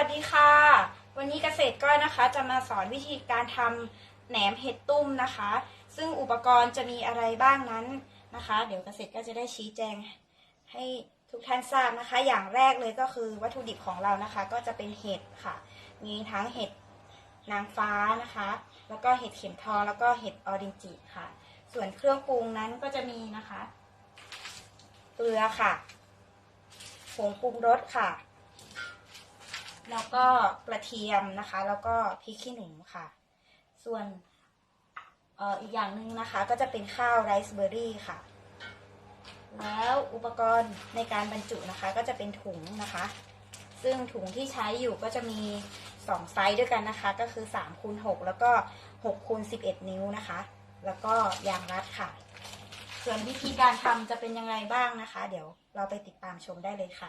วัสดีค่ะ วันนี้เกษตรก้อยนะคะ จะมาสอนวิธีการทำแหนมเห็ดตุ้มนะคะ ซึ่งอุปกรณ์จะมีอะไรบ้างนั้นนะคะ เดี๋ยวเกษตรก็จะได้ชี้แจงให้ทุกท่านทราบนะคะ อย่างแรกเลยก็คือวัตถุดิบของเรานะคะ ก็จะเป็นเห็ดค่ะ มีทั้งเห็ดนางฟ้านะคะ แล้วก็เห็ดเข็มทองแล้วก็เห็ดออรินจิค่ะ ส่วนเครื่องปรุงนั้นก็จะมีนะคะ เกลือค่ะผงปรุงรสค่ะ แล้วก็กระเทียมนะคะ แล้วก็พริกขี้หนูค่ะ ส่วนเอ่ออีกอย่างหนึ่งนะคะ ก็จะเป็นข้าวไรซ์เบอร์รี่ค่ะ แล้วอุปกรณ์ในการบรรจุนะคะ ก็จะเป็นถุงนะคะ ซึ่งถุงที่ใช้อยู่ก็จะมี 2 ไซส์ด้วยกันนะคะ ก็คือ3คูณ6แล้วก็6คูณ11 นิ้วนะคะ แล้วก็ยางรัดค่ะ ส่วนวิธีการทำจะเป็นยังไงบ้างนะคะ เดี๋ยวเราไปติดตามชมได้เลยค่ะ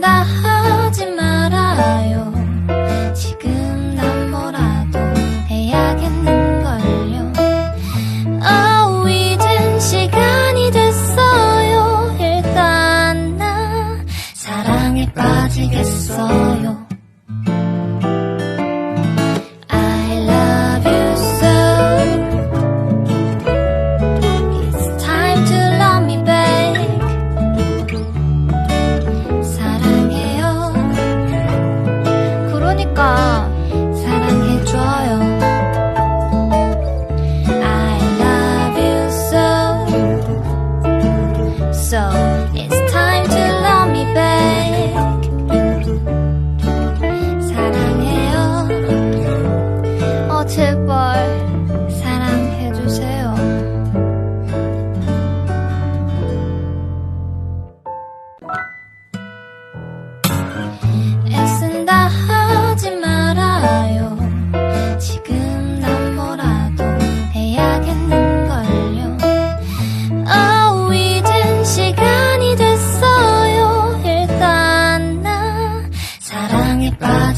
애쓴다 하지 말아요. 지금 난 뭐라도 해야겠는걸요. Oh 이젠 시간이 됐어요. 일단 난 사랑에 빠지겠어요 啊